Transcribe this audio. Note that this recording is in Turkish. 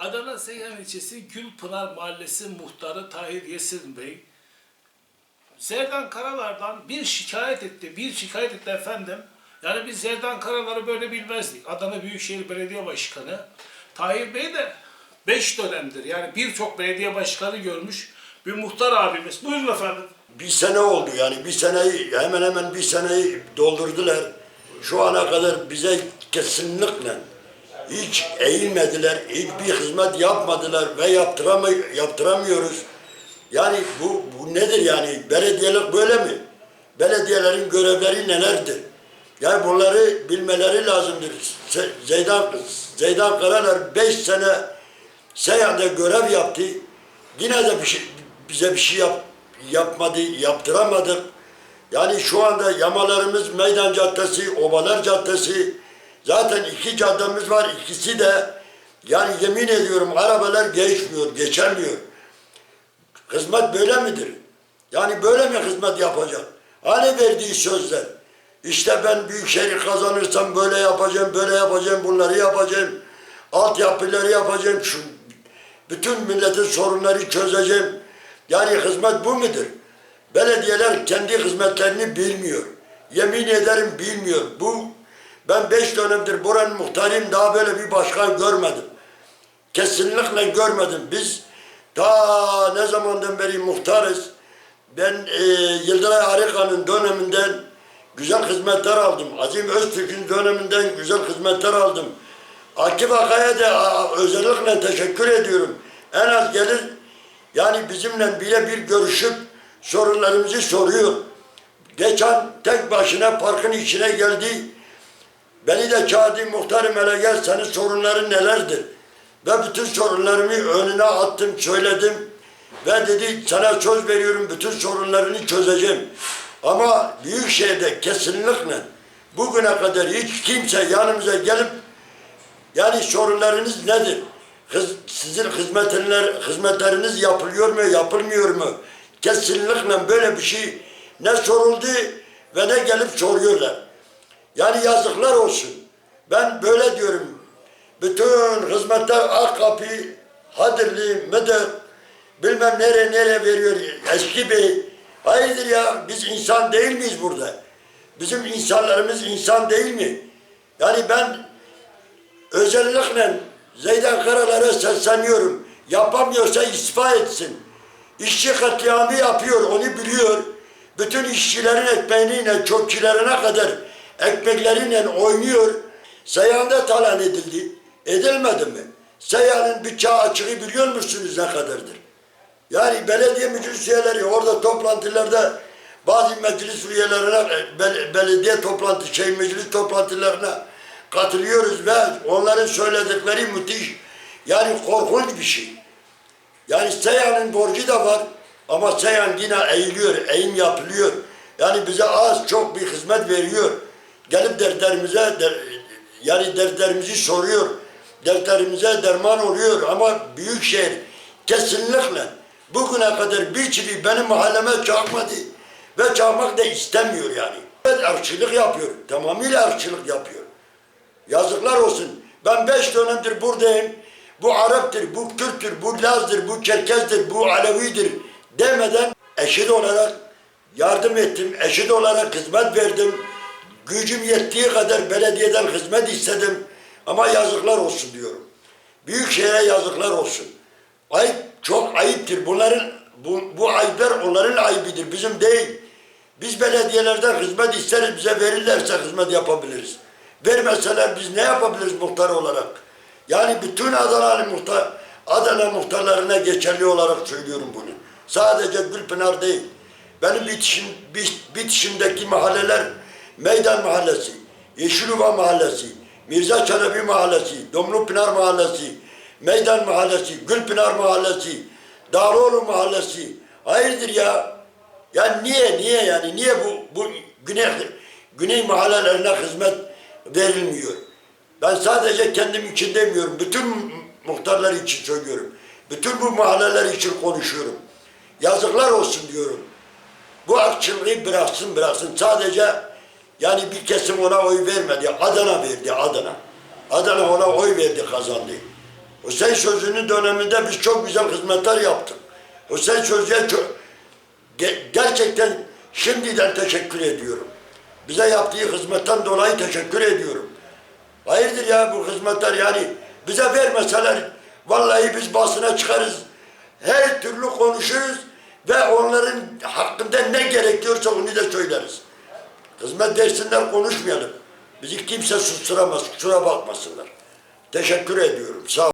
Adana Seyhan ilçesi Gülpınar Mahallesi muhtarı Tahir Yesin Bey, Zerdan Karalar'dan bir şikayet etti. Bir şikayet etti efendim. Yani biz Zerdan Karalar'ı böyle bilmezdik. Adana Büyükşehir Belediye Başkanı. Tahir Bey de 5 dönemdir. Yani birçok belediye başkanı görmüş bir muhtar abimiz. Buyurun efendim. Bir sene oldu yani bir seneyi hemen hemen bir seneyi doldurdular. Şu ana kadar bize kesinlikle hiç eğilmediler, hiçbir hizmet yapmadılar ve yaptıramay yaptıramıyoruz. Yani bu, bu nedir yani? Belediyelik böyle mi? Belediyelerin görevleri nelerdir? Yani bunları bilmeleri lazımdır. Zeydan, Zeydan Karalar 5 sene Seyhan'da görev yaptı. Yine de bir şey, bize bir şey yap, yapmadı, yaptıramadık. Yani şu anda yamalarımız Meydan Caddesi, Obalar Caddesi. Zaten iki caddemiz var. İkisi de yani yemin ediyorum arabalar geçmiyor, geçemiyor. Hizmet böyle midir? Yani böyle mi hizmet yapacak? Hani verdiği sözler? İşte ben büyükşehir kazanırsam böyle yapacağım, böyle yapacağım, bunları yapacağım. Altyapıları yapacağım, şu bütün milletin sorunları çözeceğim. Yani hizmet bu mudur? Belediyeler kendi hizmetlerini bilmiyor. Yemin ederim bilmiyor. Bu ben beş dönemdir buranın muhtarıyım daha böyle bir başkan görmedim. Kesinlikle görmedim. Biz ta ne zamandan beri muhtarız. Ben e, Yıldıray Arıkan'ın döneminden güzel hizmetler aldım. Azim Öztürk'ün döneminden güzel hizmetler aldım. Akif Akay'a da özellikle teşekkür ediyorum. En az gelir yani bizimle birebir görüşüp sorunlarımızı soruyor. Geçen tek başına parkın içine geldi. Beni de çağırdı muhtarım hele gel senin sorunların nelerdir? Ve bütün sorunlarımı önüne attım, söyledim. Ve dedi sana söz veriyorum bütün sorunlarını çözeceğim. Ama Büyükşehir'de kesinlikle bugüne kadar hiç kimse yanımıza gelip yani sorunlarınız nedir? Hız- Sizin hizmetler, hizmetleriniz yapılıyor mu, yapılmıyor mu? Kesinlikle böyle bir şey ne soruldu ve ne gelip soruyorlar. Yani yazıklar olsun. Ben böyle diyorum. Bütün hizmetler Akkapı, Hadirli, Mıdır, bilmem nereye nereye veriyor eski bey. Hayırdır ya biz insan değil miyiz burada? Bizim insanlarımız insan değil mi? Yani ben özellikle Zeydan Karalar'a sesleniyorum. Yapamıyorsa istifa etsin. İşçi katliamı yapıyor, onu biliyor. Bütün işçilerin ekmeğiyle çöpçülerine kadar ekmekleriyle oynuyor. Seyhan'da talan edildi. Edilmedi mi? Seyhan'ın bütçe açığı biliyor musunuz ne kadardır? Yani belediye meclis üyeleri orada toplantılarda bazı meclis üyelerine, e, bel- belediye toplantı, şey meclis toplantılarına katılıyoruz ve onların söyledikleri müthiş. Yani korkunç bir şey. Yani Seyhan'ın borcu da var ama Seyhan yine eğiliyor, eğim yapılıyor. Yani bize az çok bir hizmet veriyor. Gelip dertlerimize, der, yani dertlerimizi soruyor. Dertlerimize derman oluyor ama Büyükşehir kesinlikle bugüne kadar bir çivi benim mahalleme çakmadı ve çakmak da istemiyor yani. Evet ırkçılık yapıyor, tamamıyla ırkçılık yapıyor. Yazıklar olsun. Ben beş dönemdir buradayım. Bu Arap'tır, bu Kürt'tür, bu Laz'dır, bu Çerkez'dir, bu Alevi'dir demeden eşit olarak yardım ettim, eşit olarak hizmet verdim. Gücüm yettiği kadar belediyeden hizmet istedim. Ama yazıklar olsun diyorum. Büyükşehir'e yazıklar olsun. Ayıp, çok ayıptır. Bunların, bu, bu ayıplar onların ayıbidir, bizim değil. Biz belediyelerden hizmet isteriz, bize verirlerse hizmet yapabiliriz. Vermeseler biz ne yapabiliriz muhtar olarak? Yani bütün Adana muhtar, Adana muhtarlarına geçerli olarak söylüyorum bunu. Sadece Gülpınar değil. Benim bitişim, bit- bitişimdeki mahalleler Meydan Mahallesi, Yeşiluva Mahallesi, Mirza Çelebi Mahallesi, Domlupınar Mahallesi, Meydan Mahallesi, Gülpınar Mahallesi, Dağlıoğlu Mahallesi. Hayırdır ya? Ya niye, niye yani? Niye bu, bu güney, güney mahallelerine hizmet verilmiyor? Ben sadece kendim için demiyorum. Bütün muhtarlar için söylüyorum. Bütün bu mahalleler için konuşuyorum. Yazıklar olsun diyorum. Bu ırkçılığı bıraksın bıraksın. Sadece yani bir kesim ona oy vermedi. Adana verdi Adana. Adana ona oy verdi kazandı. Hüseyin Sözü'nün döneminde biz çok güzel hizmetler yaptık. Hüseyin Sözü'ye gerçekten şimdiden teşekkür ediyorum. Bize yaptığı hizmetten dolayı teşekkür ediyorum. Hayırdır ya bu hizmetler yani bize vermeseler vallahi biz basına çıkarız. Her türlü konuşuruz ve onların hakkında ne gerekiyorsa onu da söyleriz. Hizmet dersinden konuşmayalım. Bizi kimse susturamaz, kusura bakmasınlar. Teşekkür ediyorum. Sağ.